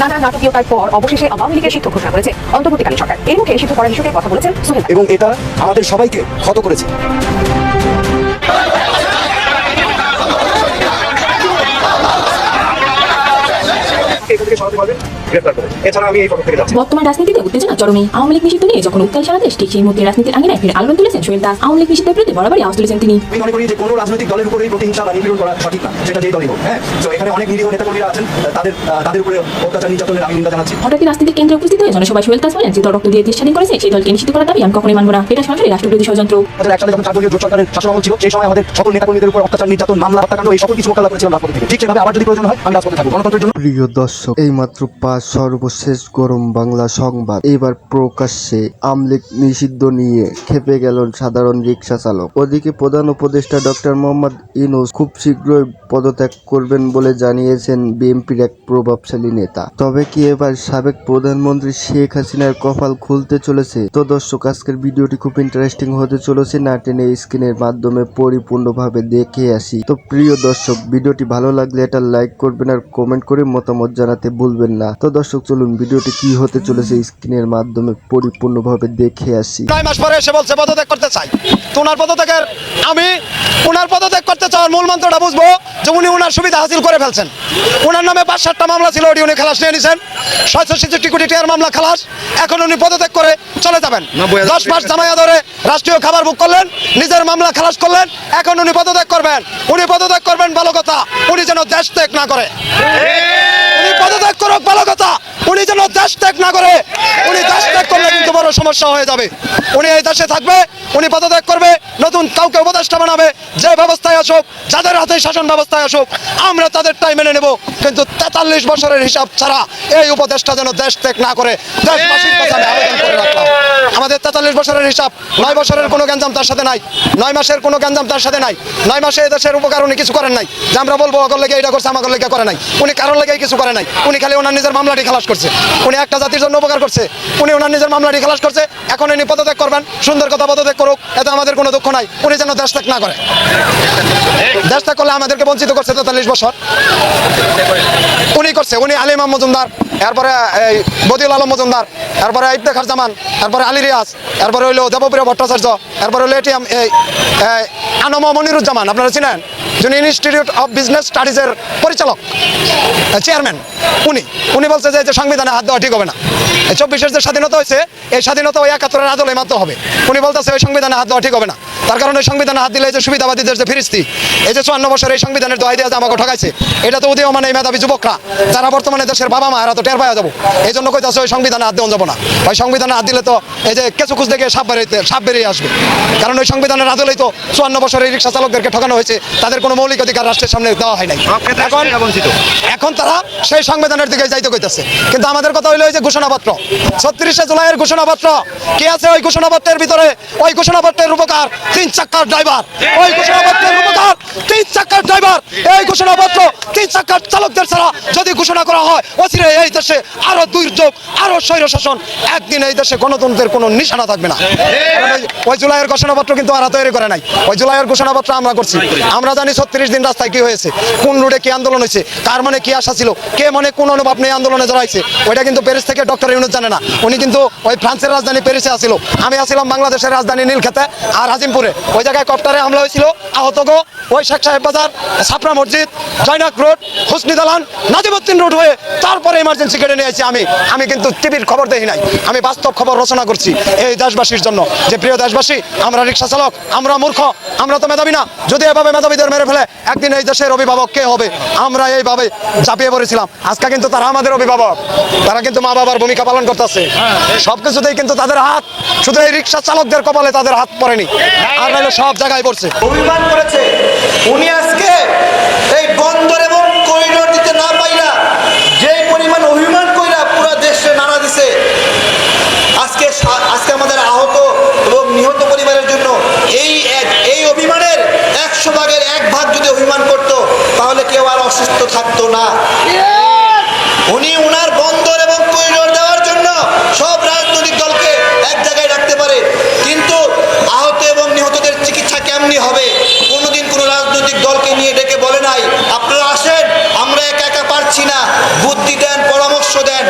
নানা নাটকীয়তার পর অবশেষে আওয়ামী লীগের সিদ্ধ ঘোষণা করেছে অন্তর্বর্তীকালীন সরকার। এর মুখে সিদ্ধ করার বিষয়ে কথা বলেছেন সোহেল এবং এটা আমাদের সবাইকে ক্ষত করেছে। গ্রেফতার করে। এছাড়া আমি এই পদক থেকে যাচ্ছি। বর্তমান রাজনীতিতে উত্তেজনা চরমে আওয়ামী লীগ নিষিদ্ধ নিয়ে যখন উত্তাল সারা দেশ ঠিক সেই মুহূর্তে রাজনীতির আঙিনায় ফিরে আলোড়ন তুলেছেন সোহেল দাস। আওয়ামী লীগ নিষিদ্ধের বিরুদ্ধে বরাবরই আওয়াজ তুলেছেন তিনি। আমি মনে করি যে কোনো রাজনৈতিক দলের উপরে প্রতিহিংসা বা নিপীড়ন করা সঠিক না সেটা যেই দলই হোক হ্যাঁ? তো এখানে অনেক নিরীহ নেতাকর্মীরা আছেন তাদের তাদের উপরে অত্যাচার নির্যাতনের আমি নিন্দা জানাচ্ছি। হঠাৎই রাজনীতির কেন্দ্রে উপস্থিত হয়ে জনসভায় সোহেল দাস বলেন যে দল রক্ত দিয়ে দেশ স্বাধীন করেছে সেই দলকে নিষিদ্ধ করার দাবি আমি কখনোই মানব না। এটা সরাসরি রাষ্ট্রবিরোধী ষড়যন্ত্র। আমাদের একসাথে যখন চারদলীয় জোট সরকারের শাসনামল ছিল সেই সময় আমাদের সকল নেতাকর্মীদের উপর অত্যাচার নির্যাতন মামলা হত্যাকাণ্ড এই সকল কিছু মোকাবিলা করেছিলাম রাজপথে থেকে। ঠিক সেভাবে আবার যদি প্রয়োজন হয় আমি রাজপথে থাকব। গণতন্ত্রের জন্য প্রিয় দর্শক এইমাত্র পাঁচ সর্বশেষ গরম বাংলা সংবাদ। এবার প্রকাশ্যে আমলিক নিষিদ্ধ নিয়ে খেপে গেল সাধারণ রিক্সা চালক। ওদিকে প্রধান উপদেষ্টা ডক্টর মোহাম্মদ ইনুস খুব শীঘ্রই পদত্যাগ করবেন বলে জানিয়েছেন বিএনপির এক প্রভাবশালী নেতা। তবে কি এবার সাবেক প্রধানমন্ত্রী শেখ হাসিনার কপাল খুলতে চলেছে? তো দর্শক, আজকের ভিডিওটি খুব ইন্টারেস্টিং হতে চলেছে। না টেনে স্ক্রিনের মাধ্যমে পরিপূর্ণভাবে দেখে আসি। তো প্রিয় দর্শক, ভিডিওটি ভালো লাগলে এটা লাইক করবেন আর কমেন্ট করে মতামত জানাতে ভুলবেন না। তো দর্শক চলুন ভিডিওটি কি হতে চলেছে স্ক্রিনের মাধ্যমে পরিপূর্ণভাবে দেখে আসি। নয় মাস পরে এসে বলছে পদত্যাগ করতে চাই। তো ওনার পদত্যাগের আমি ওনার পদত্যাগ করতে চাওয়ার মূল মন্ত্রটা বুঝব যে উনি ওনার সুবিধা হাসিল করে ফেলছেন। ওনার নামে পাঁচ সাতটা মামলা ছিল ওটি উনি খালাস নিয়ে নিছেন। ছয়শো ছেষট্টি কোটি টাকার মামলা খালাস। এখন উনি পদত্যাগ করে চলে যাবেন। দশ মাস জামাইয়া ধরে রাষ্ট্রীয় খাবার বুক করলেন নিজের মামলা খালাস করলেন এখন উনি পদত্যাগ করবেন। উনি পদত্যাগ করবেন ভালো কথা উনি যেন দেশ ত্যাগ না করে। পদত্যাগ করো ভালো কথা উনি যেন দেশ ত্যাগ না করে, উনি দেশ ত্যাগ করলে কিন্তু বড় সমস্যা হয়ে যাবে। উনি এই দেশে থাকবে, উনি পদত্যাগ করবে, নতুন কাউকে উপদেষ্টা বানাবে, যে ব্যবস্থায় আসুক, যাদের হাতে শাসন ব্যবস্থায় আসুক, আমরা তাদের টাইম মেনে নেব। কিন্তু তেতাল্লিশ বছরের হিসাব ছাড়া এই উপদেষ্টা যেন দেশ ত্যাগ না করে, দেশবাসীর কথা আমি আবেদন করে রাখলাম। আমাদের তেতাল্লিশ বছরের হিসাব, নয় বছরের কোনো গ্যাঞ্জাম তার সাথে নাই, নয় মাসের কোনো গ্যাঞ্জাম তার সাথে নাই, নয় মাসে এই দেশের উপকার উনি কিছু করেন নাই। যে আমরা বলব, অগর লেগে এটা করছে আমাকে লেগে করে নাই। উনি কারোর লেগে কিছু করে নাই। উনি খালি ওনার নিজের মামলাটি খালাস করছে। উনি একটা জাতির জন্য উপকার করছে। উনি ওনার নিজের মামলাটি খালাস করছে। এখন উনি পদত্যাগ করবেন। সুন্দর কথা পদত্যাগ করুক। এতে আমাদের কোনো দুঃখ নাই। উনি যেন দেশ ত্যাগ না করে। দেশ ত্যাগ করলে আমাদেরকে বঞ্চিত করছে তেতাল্লিশ বছর। উনি করছে। উনি আলী ইমাম মজুমদার। এরপরে এই বদিউল আলম মজুমদার। এরপরে ইফতেখার জামান। এরপরে আলী রিয়াজ। এরপরে হইল দেবপ্রিয় ভট্টাচার্য। এরপরে হইল এটিএম এই আনম মনিরুজ্জামান। আপনারা চিনেন? যিনি ইনস্টিটিউট অফ বিজনেস স্টাডিজের পরিচালক চেয়ারম্যান উনি। উনি বলছে যে সংবিধানে হাত দেওয়া ঠিক হবে না। এই চব্বিশের যে স্বাধীনতা হয়েছে এই স্বাধীনতা ওই একাত্তরের আদলে মাত্র হবে। উনি বলতেছে ওই সংবিধানে হাত দেওয়া ঠিক হবে না। তার কারণে সংবিধানে হাত দিলে যে সুবিধাবাদীদের যে ফিরিস্তি এই যে চুয়ান্ন বছর এই সংবিধানের দোয়াই দিয়ে আমাকে ঠকাইছে এটা তো উদীয়মান এই মেধাবী যুবকরা যারা বর্তমানে দেশের বাবা মা এরা তো টের পাওয়া যাব। এই জন্য কইতাছে ওই সংবিধানে হাত দেওয়া যাব না। ওই সংবিধানে হাত দিলে তো এই যে কেঁচু খুঁজ দেখে সাপ বেরিয়ে সাপ বেরিয়ে আসবে। কারণ ওই সংবিধানের আদলেই তো চুয়ান্ন বছর এই রিক্সা চালকদেরকে ঠকানো হয়েছে তাদের কোনো মৌলিক অধিকার রাষ্ট্রের সামনে দেওয়া হয় নাই। এখন এখন তারা সেই সংবিধানের দিকে যাইতে কইতেছে। কিন্তু আমাদের কথা হইল এই যে ঘোষণাপত্র। ছত্রিশে জুলাইয়ের ঘোষণাপত্র। কি আছে ওই ঘোষণাপত্রের ভিতরে? ওই ঘোষণাপত্রের উপকার তিন চাক্কার ড্রাইভার। ওই ঘোষণাপত্রের উপকার তিন চাক্কার ড্রাইভার। এই ঘোষণাপত্র তিন চাক্কার চালকদের ছাড়া যদি ঘোষণা করা হয়, অচিরে এই দেশে আরও দুর্যোগ, আরও স্বৈর শাসন, একদিন এই দেশে গণতন্ত্রের কোনো নিশানা থাকবে না। ওই- ওই জুলাইয়ের ঘোষণাপত্র কিন্তু আর তৈরি করে নাই। ওই জুলাইয়ের ঘোষণাপত্র আমরা করছি। আমরা জানি ছত্রিশ দিন রাস্তায় কি হয়েছে, কোন রুটে কি আন্দোলন হয়েছে কার মনে কি আশা ছিল, কে মনে কোন অনুভব নিয়ে আন্দোলনে জড়াইছে। ওইটা কিন্তু প্যারিস থেকে ডক্টর ইউনুস জানে না। উনি কিন্তু ওই ফ্রান্সের রাজধানী প্যারিসে আসিল। আমি আসছিলাম বাংলাদেশের রাজধানী নীলক্ষেতে আর আজিমপুরে ওই জায়গায় কপ্টারে হামলা হয়েছিল। আহত গো ওই শেখ সাহেব বাজার ছাপড়া মসজিদ, জয়নাক রোড, হুসনি দালান নাজিবুদ্দিন রোড হয়ে তারপরে ইমার্জেন্সি কেটে নিয়েছি আমি। আমি কিন্তু টিভির খবর দেখি নাই। আমি বাস্তব খবর রচনা করছি এই দেশবাসীর জন্য যে প্রিয় দেশবাসী, আমরা রিক্সা চালক, আমরা মূর্খ, আমরা তো মেধাবী না। যদি এভাবে মেধাবীদের মেরে ফেলে, একদিন এই দেশের অভিভাবক কে হবে? আমরা এইভাবে ঝাঁপিয়ে পড়েছিলাম। আজকে কিন্তু তারা আমাদের অভিভাবক। তারা কিন্তু মা বাবার ভূমিকা পালন করতেছে। সবকিছুতেই কিন্তু তাদের হাত শুধু এই রিক্সা চালকদের কপালে তাদের হাত পড়েনি। আর সব জায়গায় পড়ছে। অভিমান করেছে উনি আজকে এই বন্দর এবং করিডোর দিতে না পাইলা যে পরিমাণ অভিমান কইরা পুরো দেশে নাড়া দিছে আজকে সা- আজকে আমাদের আহত এবং নিহত পরিবারের জন্য এই এক- এই অভিমানের একশো ভাগের এক ভাগ যদি অভিমান করত তাহলে কেউ আর অসুস্থ থাকতো না উনি উনার বন্দর এবং করিডোর দেওয়ার জন্য সব রাজনৈতিক দলকে এক জায়গায় রাখতে পারে। কিন্তু আহত এবং নিহতদের চিকিৎসা কেমনি হবে? কোনোদিন কোনো রাজনৈতিক দলকে নিয়ে ডেকে বলে নাই, আপনারা আসেন, আমরা একা একা পারছি না। বুদ্ধি দেন, পরামর্শ দেন।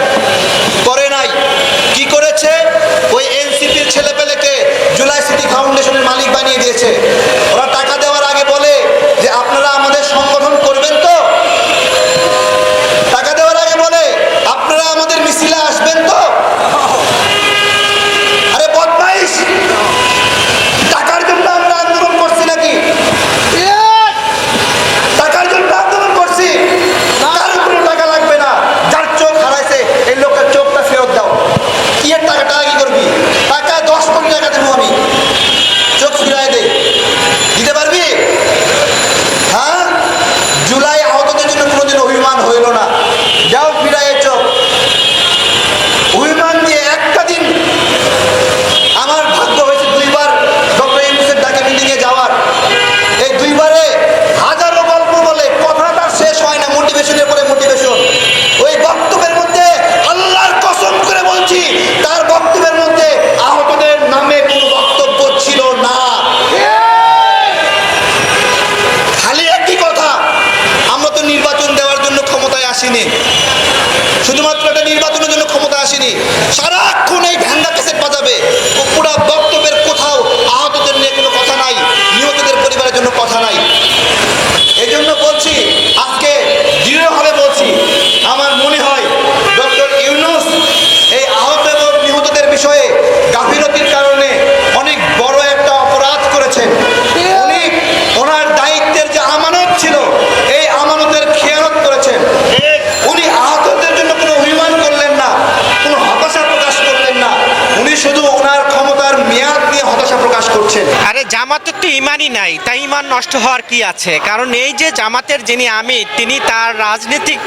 জামাতের তো ইমানই নাই তাই ইমান নষ্ট হওয়ার কি আছে? কারণ এই যে জামাতের যিনি আমির তিনি তার রাজনীতিক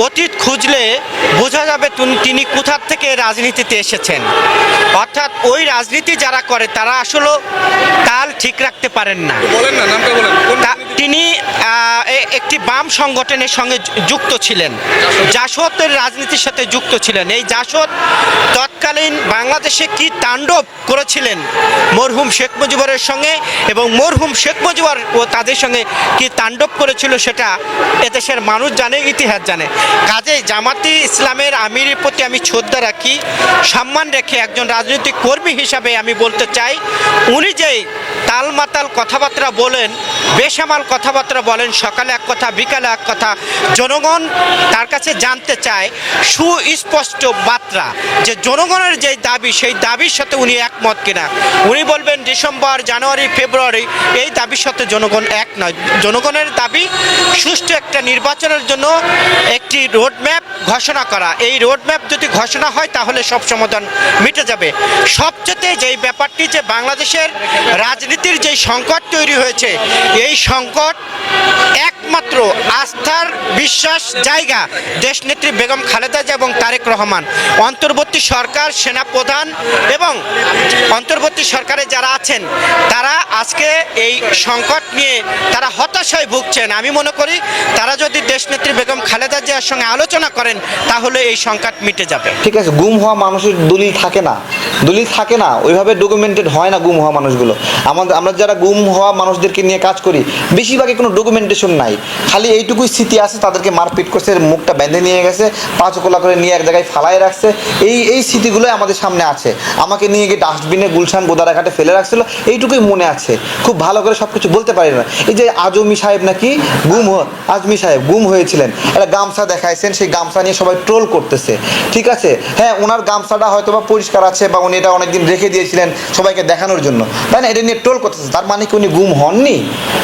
অতীত খুঁজলে বোঝা যাবে তিনি কোথার থেকে রাজনীতিতে এসেছেন। অর্থাৎ ওই রাজনীতি যারা করে তারা আসলে তাল ঠিক রাখতে পারেন না। বলেন না নামটা বলেন। তিনি আহ, একটি বাম সংগঠনের সঙ্গে যুক্ত ছিলেন। জাসদের রাজনীতির সাথে যুক্ত ছিলেন। এই জাসদ তৎকালীন বাংলাদেশে কি তাণ্ডব করেছিলেন? মরহুম শেখ মুজিবরের সঙ্গে এবং মরহুম শেখ মুজিবর ও তাদের সঙ্গে কি তাণ্ডব করেছিল সেটা এদেশের মানুষ জানে, ইতিহাস জানে। কাজেই জামাতি ইসলামের আমিরের প্রতি আমি শ্রদ্ধা রাখি, সম্মান রেখে একজন রাজনৈতিক কর্মী হিসাবে আমি বলতে চাই, উনি যেই তালমাতাল কথাবার্তা বলেন, বেসামাল কথাবার্তা বলেন, সকালে এক কথা, বিকালে এক কথা, জনগণ তার কাছে জানতে চায় সুস্পষ্ট বার্তা যে জনগণের যে দাবি, সেই দাবির সাথে উনি একমত কিনা। উনি বলবেন, ডিসেম্বর, জানুয়ারি ফেব্রুয়ারি, এই দাবির সাথে জনগণ এক নয়। জনগণের দাবি, সুষ্ঠু একটা নির্বাচনের জন্য একটি রোডম্যাপ ঘোষণা করা। এই রোডম্যাপ যদি ঘোষণা হয়, তাহলে সব সমাধান মিটে যাবে। সবচেয়ে যেই ব্যাপারটি যে বাংলাদেশের রাজনীতির যে সংকট তৈরি হয়েছে, এই সংকট একমাত্র বিশ্বাস জায়গা দেশনেত্রী বেগম খালেদা জিয়া এবং তারেক রহমান। অন্তর্বর্তী সরকার, সেনাপ্রধান এবং অন্তর্বর্তী সরকারে যারা আছেন, তারা আজকে এই সংকট নিয়ে তারা হতাশায় ভুগছেন। আমি মনে করি তারা যদি দেশনেত্রী বেগম খালেদা জিয়ার সঙ্গে আলোচনা করেন, তাহলে এই সংকট মিটে যাবে। ঠিক আছে, গুম হওয়া মানুষের দলিল থাকে না। দলিল থাকে না, ওইভাবে ডকুমেন্টেড হয় না গুম হওয়া মানুষগুলো। আমাদের, আমরা যারা গুম হওয়া মানুষদেরকে নিয়ে কাজ করি, বেশিরভাগই কোনো ডকুমেন্টেশন নাই। খালি এইটুকুই স্মৃতি আছে তাদেরকে মারপিট করছে মুখটা বেঁধে নিয়ে গেছে, পাঁচ কোলা করে নিয়ে এক জায়গায় ফালাই রাখছে। এই এই স্মৃতিগুলোই আমাদের সামনে আছে। আমাকে নিয়ে গিয়ে ডাস্টবিনে গুলশান গোদারাঘাটে ফেলে রাখছিল, এইটুকুই মনে আছে। খুব ভালো করে সব কিছু বলতে পারি না। এই যে আজমি সাহেব নাকি গুম আজমি সাহেব গুম হয়েছিলেন। একটা গামছা দেখাইছেন, সেই গামছা নিয়ে সবাই ট্রোল করতেছে। ঠিক আছে? হ্যাঁ ওনার গামছাটা হয়তো বা পরিষ্কার আছে বা উনি এটা অনেকদিন রেখে দিয়েছিলেন সবাইকে দেখানোর জন্য। তাই না? এটা নিয়ে ট্রোল করতেছে। তার মানে কি উনি গুম হননি?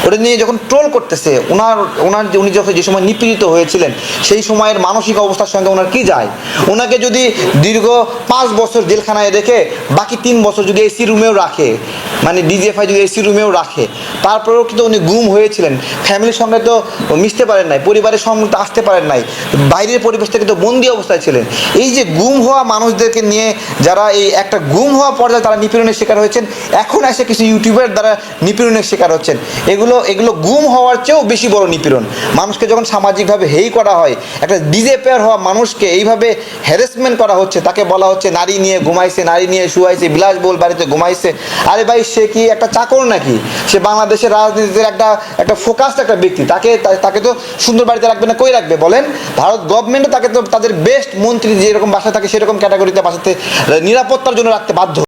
ওটা নিয়ে যখন ট্রোল করতেছে ওনার ওনার উনি যখন যে সময় নিপীড়িত হয়েছিলেন, সেই সময়ের মানসিক অবস্থার সঙ্গে ওনার কি যায়? ওনাকে যদি দীর্ঘ পাঁচ বছর জেলখানায় রেখে, বাকি তিন বছর যদি এসি রুমেও রাখে মানে ডিজিএফআই যদি এসি রুমেও রাখে তারপরেও কিন্তু উনি গুম হয়েছিলেন। ফ্যামিলির সঙ্গে তো মিশতে পারেন নাই, পরিবারের সঙ্গে তো আসতে পারেন নাই, বাইরের পরিবেশ থেকে তো বন্দি অবস্থায় ছিলেন। এই যে গুম হওয়া মানুষদেরকে নিয়ে যারা এই একটা গুম হওয়া পর্যায়ে তারা নিপীড়নের শিকার হয়েছেন, এখন এসে কিছু ইউটিউবের দ্বারা নিপীড়নের শিকার হচ্ছেন। এগুলো এগুলো গুম হওয়ার চেয়েও বেশি বড় নিপীড়ন। মানুষকে যখন সামাজিকভাবে হেই করা হয়, একটা ডিজেপেয়ার হওয়া মানুষকে এইভাবে হ্যারাসমেন্ট করা হচ্ছে, তাকে বলা হচ্ছে নারী নিয়ে ঘুমাইছে, নারী নিয়ে শুয়াইছে, বিলাসবহুল বাড়িতে ঘুমাইছে। আরে ভাই, সে কি একটা চাকর নাকি? সে বাংলাদেশের রাজনীতিতে একটা একটা ফোকাসড একটা ব্যক্তি, তাকে তাকে তো সুন্দর বাড়িতে রাখবে না, কই রাখবে? বলেন, ভারত গভর্নমেন্টও তাকে তো তাদের বেস্ট মন্ত্রী যেরকম বাসায় থাকে, সেরকম ক্যাটাগরিতে বাসাতে, নিরাপত্তার জন্য রাখতে বাধ্য।